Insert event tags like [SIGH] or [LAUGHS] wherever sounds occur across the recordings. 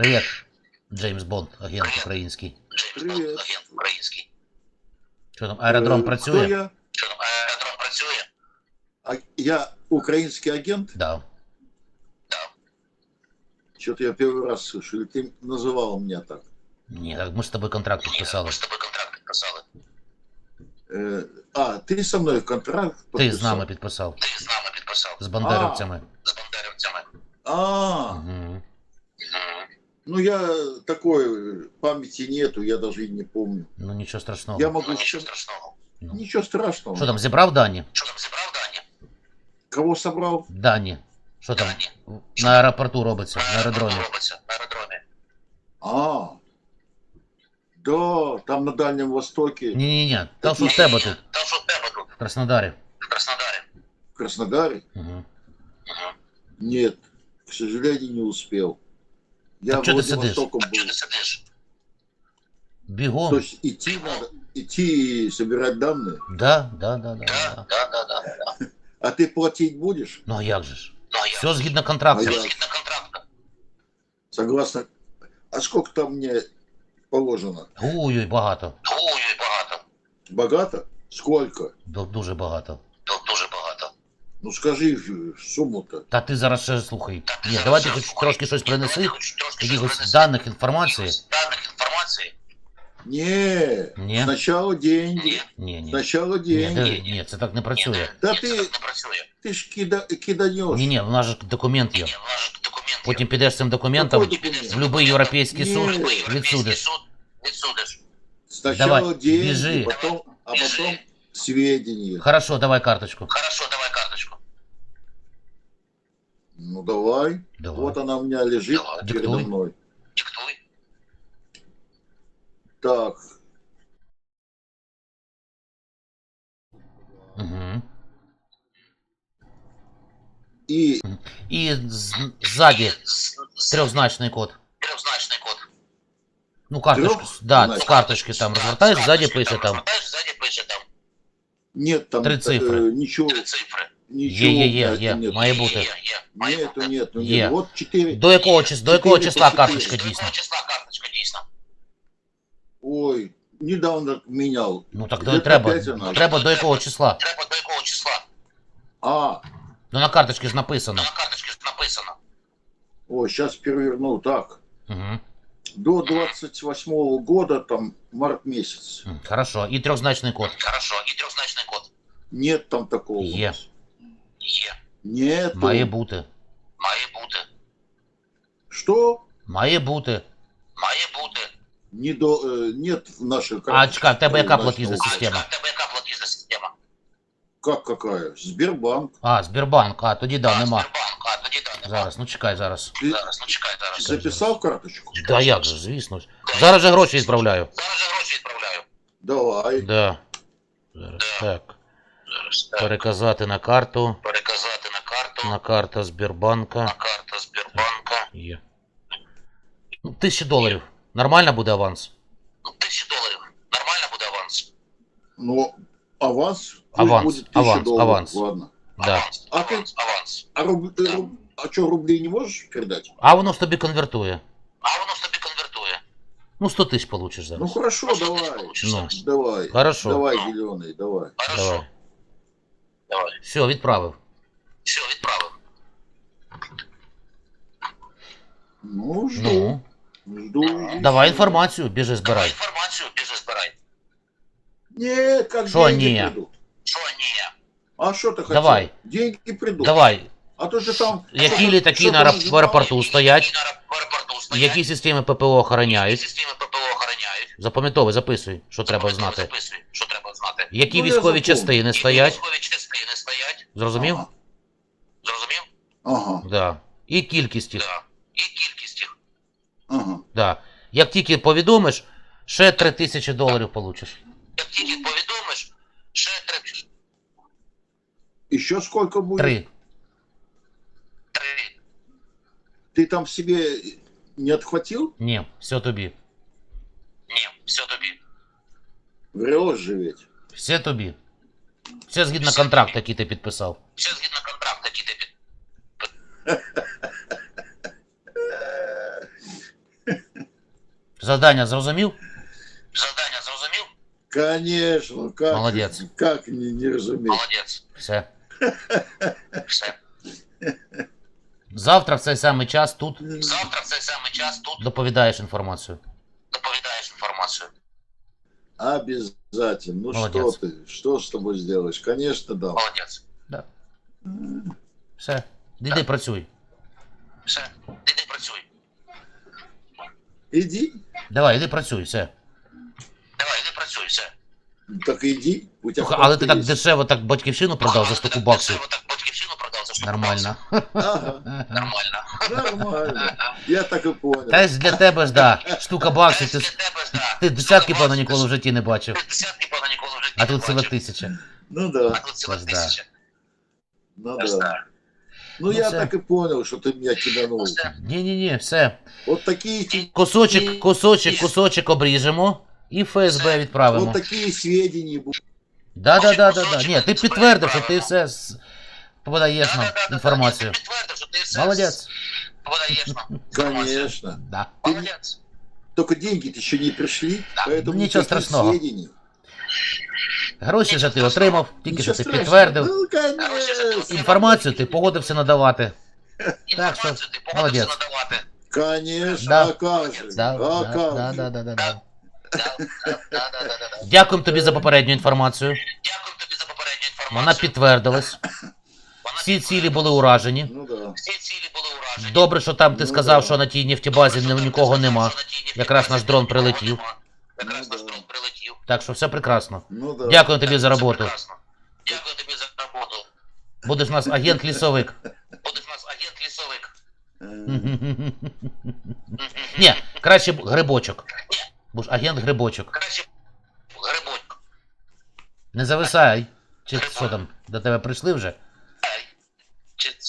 Ага. Привіт, Джеймс Бонд, агент український. Привіт. агент український. Що там, аеродром Е, працює? Хто я? Що там, аеродром працює? А, я украинский агент? Да. Что-то я первый раз слышу. Или ты называл меня так? Ні, так ми з тобою контракт підписали. Ми з тобою контракт підписали. Э, а, ты со мной контракт Ти подписал? з нами підписав. Ти з нами підписав. З бандерівцями. З бандерівцями. А, Угу. Мгм. ну я такой э, памяти нету, я даже и не помню. Ну нічого страшного. Я Ну, могу... нічого страшного. Ну. Ничего страшного. Що там, зібрав дані? Що там, зібрав дані? Кого собрал? Дані. Що там Дані. на аеропорту робиться, на аеродромі? робиться, на аеродромі. А, да, там на Дальнем Востоке, Ні-ні-ні, там що в тебе Ні-ні-ні, тут, Там що в тебе тут, в Краснодарі. в Краснодарі. в Краснодаре. Угу. Мгм. Нет, к сожалению, не успел. Я Так чё ты сидишь? Владивостоком А чого был. ти сидиш? То Бігом. есть идти надо, идти и собирать данные. Да, да, да, да, Да, да. да, да, да. А ты платить будешь? Ну а як же ж? Ну, а я Все згідно контракту. А я- згідно контракту. Согласно. А сколько там мне положено? Ой-ой, багато. Ой, багато. Богато? Сколько? Ду- Дуже багато. Тут дуже багато. Ну скажи э, сумму-то. Та ти зараз ще слухай. Та ти Ні, зараз давай ти ще хоч слухай. трошки щось принеси, Давай ти хоч трошки щось якихось принеси. даних, інформації. Якихось Даних інформації. Не, Не? сначала деньги. Ні. Ні, ні. Сначала Ні, деньги. де- ні, це так не працює. Да Ні, це ти- так не працює. Ты ж кида, киданешь. Ні, ні, в нас же документ є. Ні, в нас же документ. Потім підеш з цим документом Какой в документ? будь-який європейський Ні. суд Європейський відсудиш. суд відсудиш. Сначала Давай, деньги, бежи. потом, а Бежи. потом сведения. Хорошо, давай карточку. Хорошо, давай карточку. Ну давай. Давай. Вот она у меня лежит Давай. передо Диктуй. мной. Диктуй. Так, Угу. и І з- ззаді З- з- трьохзначний код. Трьохзначний код. Ну, карточку, Трьох? да, Значить. з карточки там розвертаєш, З ззаді карточки пише там. Розвертаєш, ззаді пише там. нет там Три цифры. э, ничего, Три цифри. ничего. Е, е, е, блядь, е. нет. Має Є, бути. Є, є. Має Нету, бути. нету, Е. нету. Вот четыре. До якого, чис... до якого Чотири числа по чотири. карточка До дійсна? якого числа карточка дійсна? Ой, недавно менял. Ну так Лет до, треба, п'ять вона. треба до якого числа? Треба до якого числа? А, Ну на карточці ж написано. Ну, на карточці ж написано. ой, сейчас перевернул. Так, Угу. до 28 года, там, март месяц. Хорошо. І трьохзначний код. Хорошо, і трьохзначний код. Нет там такого. у Е. нас. Є. Нет. Має бути. Має бути. Что? Має бути. Має бути. Не до, э, нет в нашей А карточке. чекай, в тебе яка Ой, платіжна нашей. А система? в тебе яка платіжна система? Как какая? Сбербанк. А, Сбербанк. А, тоді да, А, нема. Сбербанк. А, тоді да, нема. Зараз, ну чекай зараз. Ты Зараз, ну чекай, зараз. записал карточку? Да як же, звісно. ж. Зараз же гроші відправляю. Зараз же гроші відправляю. Давай. Да. Зараз так. Зараз так. Переказати на карту. Переказати на карту. На карта На Сбербанка. карту Сбербанка. Є. Ну, тисячі доларів. Нормально буде аванс? Ну, тисячі доларів. Нормально буде аванс? Ну, аванс? пусть Аванс, будет тысяча аванс, долларов. аванс. Ладно. Да. Аванс, А ти- аванс, аванс. А, руб... э, руб- а что, рублей не можешь передать? А воно ж тобі конвертує. А воно ж тобі конвертує. Ну, 100 тисяч получиш Ну зараз. хорошо, Ну, що ти давай. получиш Ну. зараз? Давай. Хорошо. Давай, зеленый, давай. Хорошо. Давай. Давай. Все, відправив. Все, відправив. Ну, жду. Ну, Жду. и давай всё. інформацію, біжи Давай збирай. інформацію, біжи збирай. Нет, как Шо деньги не? придут. Що ні? А что ты хотел? Давай. Деньги придут. Давай. А то же там... Які что-то- літаки что-то на аеропорту стоять, Які аеропорту стоять. які системи ППО охороняють. системи ППО охороняють. Запам'ятовуй, записуй, що треба знати. Записуй, що треба знати. Які Ну, військові частини Які стоять. Військові частини стоять. Зрозумів? Ага. Зрозумів? Ага, Да. І кількість їх. Так. І кількість їх. ага. Да. Як тільки повідомиш, ще 3 тисячі доларів получиш. Як тільки повідомиш, ще три. Еще сколько будет? Три. Три. Ты там себе не отхватил? Ні, все тобі. Ні, все тобі. Врешь же ведь. Все тобі. Все згідно контракту, який ти підписав. Все [LAUGHS] згідно контракту, який ти під... Завдання зрозумів? Завдання зрозумів? Конечно, как, Молодец. как не, не разуметь. Молодець. Все. Все. Завтра в цей самий час тут Завтра в цей самий час тут доповідаєш інформацію. доповідаєш інформацію. Обязательно. Ну Молодец. что ты, что с тобой сделаешь? Конечно, да. Молодець. Да. Все. Іди працюй. Все. Іди працюй. Иди, Давай, іди працюй, все. Давай, іди працюй, все. так иди. У тебя Слухай, але ти так дешево так батьківщину продав за 100 баксів. Так батьківщину продав за 100 Нормально. Ага, Нормально. нормально. Я так и понял. Та ж для тебе ж, да. Штука баксів, ти, ти десятки, певно, ніколи в житті не бачив. Десятки, певно, ніколи в житті А тут ціла тисяча. Ну А да, тут ціла тисяча. ну да. Ну Ну я всё. так и понял, что ты меня киданул. Все. Ні-ні-ні, все. Вот такие, те- Кусочок, кусочок, кусочок обріжемо і ФСБ відправимо. вот такие сведения будут. Да, да, да, да, да. Ні, ти підтвердив, що ти все подаєш нам інформацію. Все Молодець. подаєш нам. Конечно. Да. Молодець. Только деньги-то еще не пришли, Да. поэтому Ничего страшного. сведений. Гроші вже ти отримав, тільки що ти підтвердив. Ну, конечно. Інформацію ти погодився надавати. Інформацію що, молодець. надавати. Конечно, Да. а как же? Да, да, да, да, да, да, да. Да, да, да, да, да, да. Дякуємо тобі за попередню інформацію. Дякую тобі за попередню інформацію. Вона підтвердилась. Всі цілі були уражені. Ну да. Всі цілі були уражені. Добре, що там ти Ну, сказав, да. що на тій нефтебазі ні- нікого нема. Якраз наш дрон прилетів. Якраз Ну, наш дрон прилетів. Так що все прекрасно. Ну да. Дякую тобі за роботу. прекрасно. Дякую тобі за роботу. Будеш у нас агент лісовик. Будеш у нас агент лісовик. Ні, краще б грибочок. Будеш агент грибочок. Краще грибочок. Не зависай. Чи що там, до тебе прийшли вже?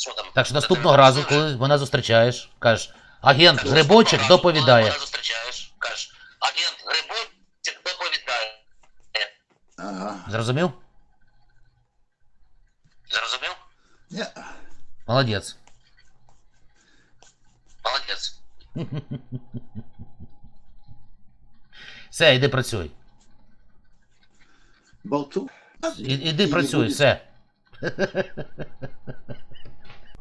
Чи що там? Так що наступного разу, коли мене зустрічаєш, кажеш, агент грибочок доповідає. Коли зустрічаєш, кажеш, агент грибочок доповідає. Ага. Зрозумів? Зрозумів? Не, Молодець. Молодець. Все, іди працюй. болту. І, іди працюй, все. [LAUGHS]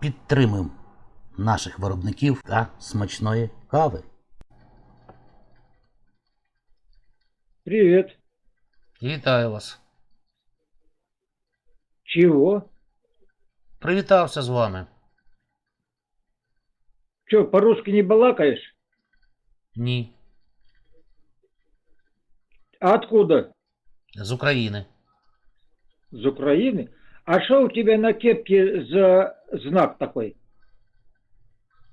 Підтримуємо наших виробників та смачної кави. Привет. Вітаю вас. Чего? Привітався з вами. Че, по-русски не балакаешь? Ні. А откуда? З України. С Украины? А что у тебя на кепке за знак такой?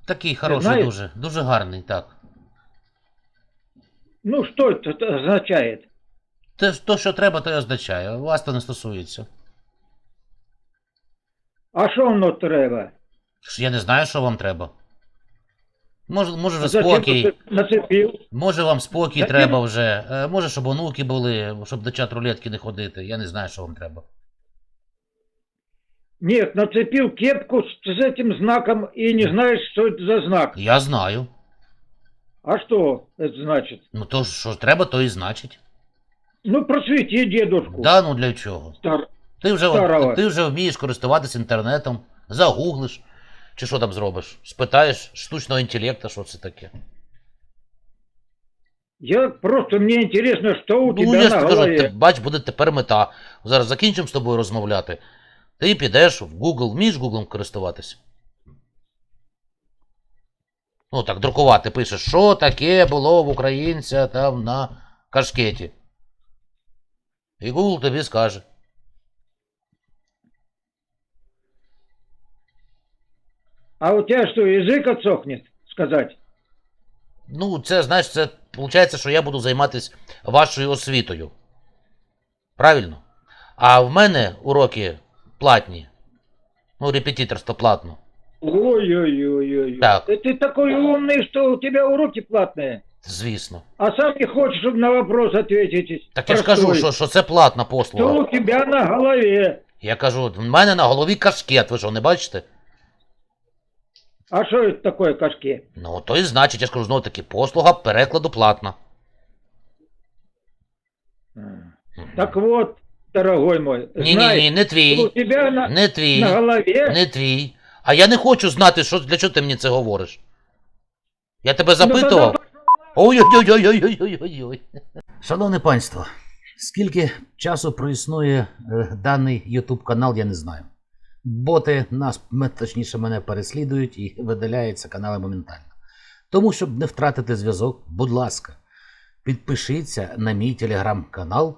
Такий хороший, знаєш? дуже, дуже гарний, так. Ну, что это означает? Те, то, що треба, то й означає. Вас то не стосується. А что оно треба? Ж Я не знаю, що вам треба. Може, може вже Зачем спокій. ты нацепил? Може вам спокій Та треба вже. Е, Може, щоб онуки були, щоб до чат рулетки не ходити. Я не знаю, що вам треба. Нет, нацепил кепку с, с этим знаком и не знаешь, что это за знак. Я знаю. А что это значит? Ну то, що треба, то і значить. Ну, просвети дедушку. Да, ну для чого? Стар- Ти вже, Старого. ти вже вмієш користуватися інтернетом, загуглиш, чи що там зробиш? Спитаєш штучного інтелекта, що це таке. Я просто, мне интересно, что у Ну, тебя я ж на тобі кажу, голове. ти, бач, буде тепер мета. Зараз закінчимо з тобою розмовляти. Ти підеш в Google, вмієш Google користуватися? Ну так, друкувати, пишеш, що таке було в українця там на кашкеті. І Google тобі скаже. А у тебя что, язык отсохнет сказать? Ну, це, знаєш, це виходить, що я буду займатися вашою освітою. Правильно? А в мене уроки платні. Ну, репетиторство платно. Ой-ой-ой-ой. Так. Ты, ты такой умный, что у тебя уроки платные. Звісно. А сам не хочешь, чтобы на вопрос ответить. Так я ж кажу, простой. що, що це платна Что послуга. у тебя на голове? Я кажу, в мене на голові кашкет, ви що, не бачите? А что это такое кашки? Ну, то і значить, я ж кажу, знову таки, послуга перекладу платна. Мгм. Так вот, дорогой мой, Ні, ні, ні, не что у твій. на, Не твій. на голове... Не твій. А я не хочу знати, що, для чого ти мені це говориш. Я тебе Ну, запитував. Ой-ой-ой-ой-ой-ой-ой. Шановне панство, скільки часу проіснує е, даний YouTube канал, я не знаю. Боти нас, м- точніше, мене переслідують і видаляються канали моментально. Тому, щоб не втратити зв'язок, будь ласка, підпишіться на мій телеграм-канал